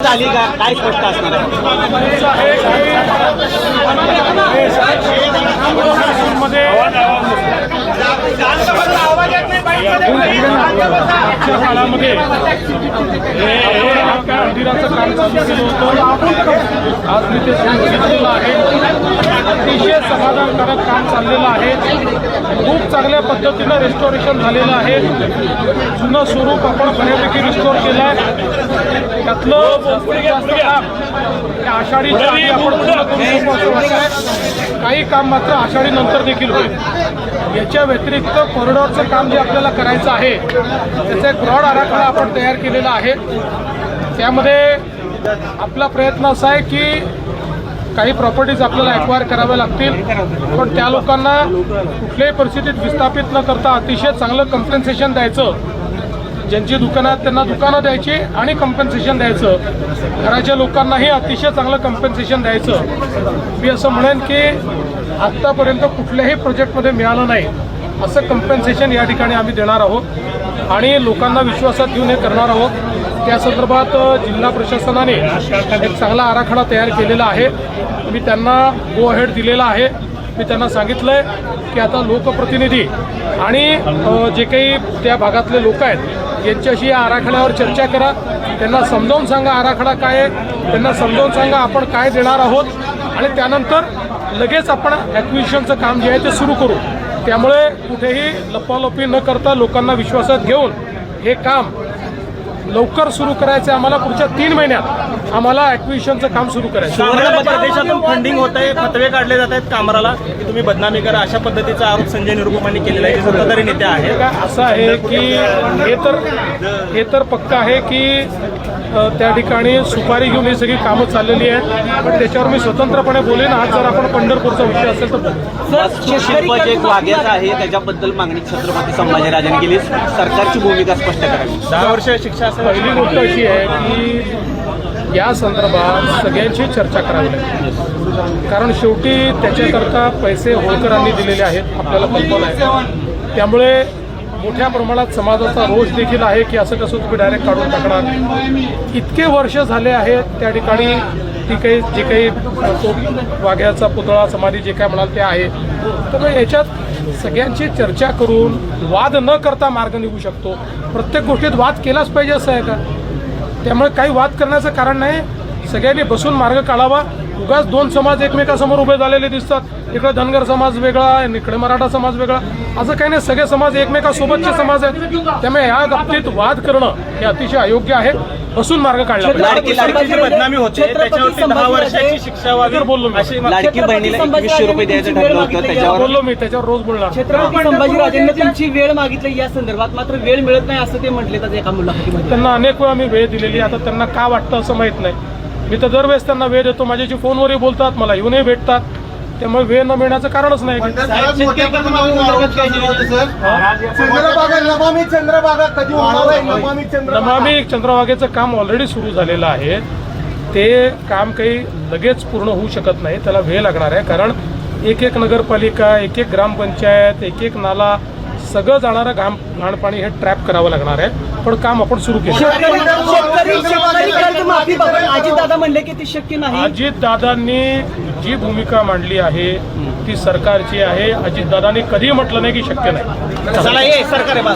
झाली का? काय स्पष्ट असणार आहे? काळामध्ये मंदिराचं काम चालू केलं होतं आज तिथे आहे. अतिशय समाधानकारक काम चाललेलं आहे. खूप चांगल्या पद्धतीनं रेस्टोरेशन झालेलं आहे. जुनं स्वरूप आपण बऱ्यापैकी रिस्टोर केलं आहे. त्यातलं जास्तीत जास्त काम आषाढीच्या आधी आपण काही काम मात्र आषाढी नंतर देखील होईल. याच्या व्यतिरिक्त कॉरिडॉरचं काम जे आपल्याला करायचं आहे त्याचा एक ब्रॉड आराखडा आपण तयार केलेला आहे. त्यामध्ये आपला प्रयत्न असा आहे की काही प्रॉपर्टीज आपल्याला ॲक्वायर कराव्या लागतील. पण त्या लोकांना कुठल्याही परिस्थितीत विस्थापित न करता अतिशय चांगलं कम्पेन्सेशन द्यायचं. ज्यांची दुकानं आहेत त्यांना दुकानं द्यायची आणि कम्पेन्सेशन द्यायचं. घराच्या लोकांनाही अतिशय चांगलं कम्पेन्सेशन द्यायचं. मी असं म्हणेन की आत्तापर्यंत कुठल्याही प्रोजेक्टमध्ये मिळालं नाही. असं कम्पेन्सेशन या ठिकाणी आम्ही देणार आहोत. आणि लोकांना विश्वासात घेऊन हे करणार आहोत. त्या संदर्भात जिल्हा प्रशासनाने एक चांगला आराखडा तयार केलेला आहे. मी त्यांना गो हेड दिलेला आहे. मी त्यांना सांगितलं आहे की आता लोकप्रतिनिधी आणि जे काही त्या भागातले लोक आहेत यांच्याशी या आराखड्यावर चर्चा करा. त्यांना समजावून सांगा आराखडा काय आहे. त्यांना समजावून सांगा आपण काय देणार आहोत. आणि त्यानंतर लगेच आपण ॲक्विशनचं काम जे आहे ते सुरू करू. त्यामुळे कुठेही लपालपी न करता लोकांना विश्वासात घेऊन हे काम लवकर सुरू करायचं आहे. आम्हाला पुढच्या तीन महिन्यात आम्हाला ॲक्विजिशनचं काम सुरू करायचं आहे. प्रदेशातून फंडिंग होत आहे फतवे काढले जात आहेत कामराला की तुम्ही बदनामी करा अशा पद्धतीचा आरोप संजय निरुपमांनी केलेला आहे जे सत्ताधारी नेते आहेत. हे काय असं आहे की हे तर हे तर पक्क आहे की त्या ठिकाणी सुपारी घेऊन ही सगळी कामं चाललेली आहेत. पण त्याच्यावर मी स्वतंत्रपणे बोलेन. आज जर आपण पंढरपूरचा विषय असेल तर. शिल्प जे वाघ्याचं आहे त्याच्याबद्दल मागणी छत्रपती संभाजीराजांनी केली. सरकारची भूमिका स्पष्ट करावी दहा वर्ष शिक्षा पहिली गोष्ट अशी आहे की या संदर्भात सगळ्यांची चर्चा करावी लागेल. कारण शेवटी त्याच्याकरता पैसे होळकरांनी दिलेले आहेत. आपल्याला कल्पना आहे. त्यामुळे मोठ्या प्रमाणात समाजाचा रोष देखील आहे की असं कसं तुम्ही डायरेक्ट काढून टाकणार? इतके वर्ष झाले आहेत त्या ठिकाणी ती काही जे काही वाघ्याचा पुतळा समाधी जे काय म्हणाल ते आहे. तर मग याच्यात सगळ्यांची चर्चा करून वाद न करता मार्ग निघू शकतो. प्रत्येक गोष्टीत वाद केलाच पाहिजे असं आहे का? त्यामुळे काही वाद करण्याचं कारण नाही सगळ्यांनी बसून मार्ग काढावा. उगाच दोन समाज एकमेकासमोर उभे झालेले दिसतात. इकडे धनगर समाज वेगळा आणि इकडे मराठा समाज वेगळा. असं काही नाही सगळे समाज एकमेकासोबतचे समाज आहेत. त्यामुळे या बाबतीत वाद करणं हे अतिशय अयोग्य आहे. बसून मार्ग काढला बदनामी होते वर्षाची शिक्षा तर बोललो मी. अशी लाडकी बहिणीला एकवीसशे रुपये द्यायचं ठरलं होतं त्याच्यावर बोललो मी त्याच्यावर रोज बोलणार. छत्रपती संभाजीराजेंनी तुमची वेळ मागितली या संदर्भात मात्र वेळ मिळत नाही असं ते म्हटले तर एका मुलाखतीमध्ये. त्यांना अनेक वेळा मी वेळ दिलेली आता त्यांना का वाटतं असं माहीत नाही. मी तर दरवेळेस त्यांना वेळ देतो. माझ्याशी फोनवरही बोलतात मला येऊनही भेटतात. त्यामुळे वेळ न मिळण्याचं कारणच नाही. नमामी चंद्रभागेचं काम ऑलरेडी सुरू झालेलं आहे. ते काम काही लगेच पूर्ण होऊ शकत नाही. त्याला वेळ लागणार आहे. कारण एक एक नगरपालिका एक एक ग्रामपंचायत एक एक नाला सगळं जाणारं घाम घाणपाणी हे ट्रॅप करावं लागणार आहे. पण काम आपण सुरू केलं. अजितदादा म्हणले की ते शक्य नाही. अजित दादांनी जी भूमिका मांडली आहे ती सरकारची आहे. अजित दादांनी कधीही म्हटलं नाही की शक्य नाही. सरकार आहे.